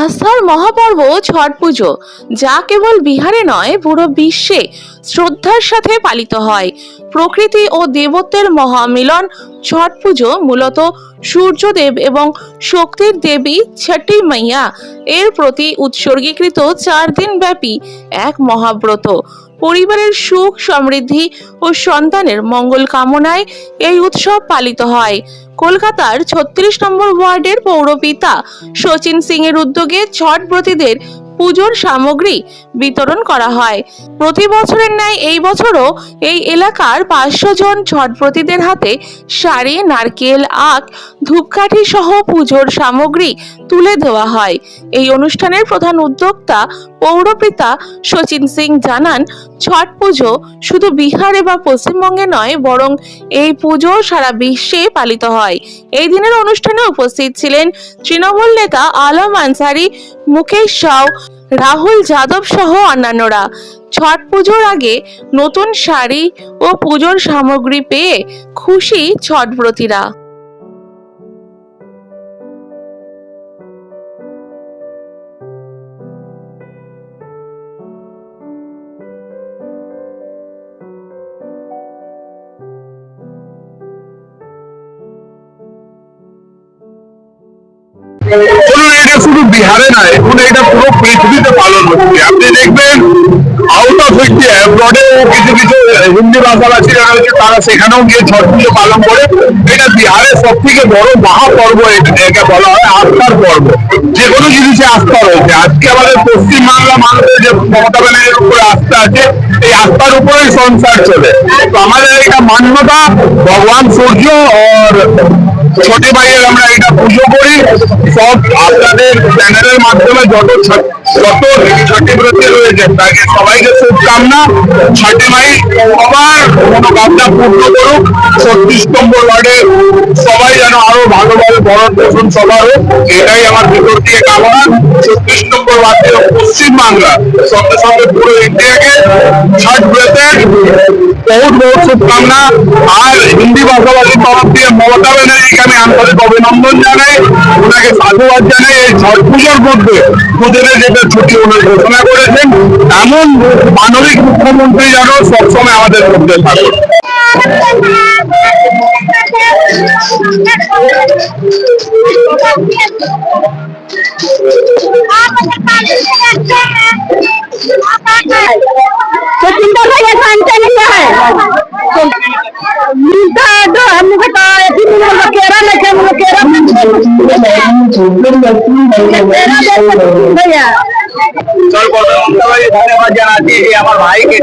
আস্থার মহাপর্ব ছট পুজো, যা কেবল বিহারে নয়, পুরো বিশ্বে শ্রদ্ধার সাথে পালিত হয়। প্রকৃতি ও দেবত্বের মহামিলন, ছট পুজো মূলত সূর্যদেব এবং শক্তির দেবী ছটি মাইয়া এর প্রতি উৎসর্গীকৃত চার দিন ব্যাপী এক মহাব্রত। পরিবারের সুখ, সমৃদ্ধি ও সন্তানের মঙ্গল কামনায় এই উৎসব পালিত হয়। কলকাতার ছত্রিশ নম্বর ওয়ার্ডের পৌরপিতা শচীন সিং এর উদ্যোগে ছট ব্রতীদের পুজোর সামগ্রী বিতরণ করা হয়। প্রতি বছরের ন্যায় এই বছরও এই এলাকার পাঁচশো জন ছটব্রতীদের হাতে শাড়ি, নারকেল, আখ, ধূপকাঠি সহ পুজোর সামগ্রী তুলে দেওয়া হয়। এই অনুষ্ঠানের প্রধান উদ্যোক্তা পৌরপিতা শচীন সিং জানান, ছট পুজো শুধু বিহারে বা পশ্চিমবঙ্গে নয়, বরং এই পুজো সারা বিশ্বে পালিত হয়। এই দিনের অনুষ্ঠানে উপস্থিত ছিলেন তৃণমূল নেতা আলম আনসারি, মুকেশ সাউ রাহুল যাদব সহ অন্যান্যরা। ছট পুজোর আগে নতুন শাড়ি ও পুজোর সামগ্রী পেয়ে খুশি ছটব্রতীরা। বলুন এটা শুধু বিহারে না, এখন এটা পুরো পৃথিবীতে পালন হচ্ছে। আপনি দেখবেন আউট অফ ইন্ডিয়া কিছু কিছু হিন্দি ভাষাভাষী যারা রয়েছে তারা সেখানেও গিয়ে ছট পুজো পালন করে। এটা বিহারের সব থেকে বড় মহাপর্ব এটা- একে বলা হয় আস্থার পর্ব। যে কোনো জিনিসে আস্থা রয়েছে। আজকে আমাদের পশ্চিম বাংলা মানুষের যে মমতা ব্যানার্জির উপরে আস্থা আছে, এই আস্থার উপরেই সংসার চলে। তো আমাদের এটা মান্যতা, ভগবান সূর্য, আর ছোট ভাইয়ের আমরা এটা পুজো করি। সব আপনাদের চ্যানেলের মাধ্যমে যত যত ছটি ব্রতে রয়েছে, তাকে সবাইকে শুভকামনা। ছটি আবার সবার মনোকামনা পূর্ণ করুক। ছত্রিশ নম্বর ওয়ার্ডে সবাই যেন আরও ভালোভাবে ভরণ পোষণ সবার হোক, এটাই আমার ভিতর দিয়ে কামনা ছত্রিশ নম্বর ওয়ার্ড থেকে পশ্চিম বাংলা সঙ্গে সঙ্গে পুরো ইন্ডিয়াকে ছট ব্রতের বহুত বহুত শুভকামনা। আর হিন্দি ভাষাভাষীর তরফ দিয়ে মমতা ব্যানার্জিকে আমি আন্তরিক অভিনন্দন জানাই। ওনাকে সাধুবাদ জানাই। এই ছট পুজোর মধ্যে দুদিনের যেটা ছুটি উনি ঘোষণা করেছেন, এমন মানবিক মুখ্যমন্ত্রী যেন সবসময় আমাদের মধ্যে থাকে। আমার ভাইকে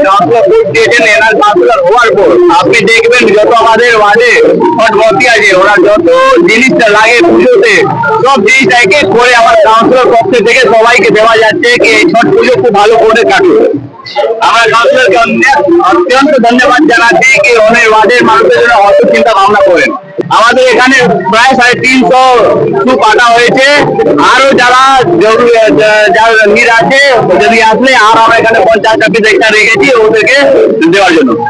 হওয়ার পর আপনি দেখবেন যত আমাদের ওয়ার্ডে ভোটভর্তি আছে, ওরা যত জিনিসটা লাগে পুজোতে, সব জিনিস এক করে আমার কাউন্সিলর পক্ষ থেকে সবাইকে দেওয়া যাচ্ছে কি এই ছট পুজো খুব ভালো করে কাটুন আমরা অনেক- অত্যন্ত ধন্যবাদ জানাচ্ছি কি অনেক ওয়ার্ডের মানুষের জন্য অত চিন্তা ভাবনা করেন। আমাদের এখানে প্রায় সাড়ে তিনশো সু কাটা হয়েছে। আরও যারা জরুরি যা- নির আছে, যদি আসলে আর আমরা এখানে পঞ্চাশ ছাব্বিশ একটা রেখেছি ওদেরকে দেওয়ার জন্য।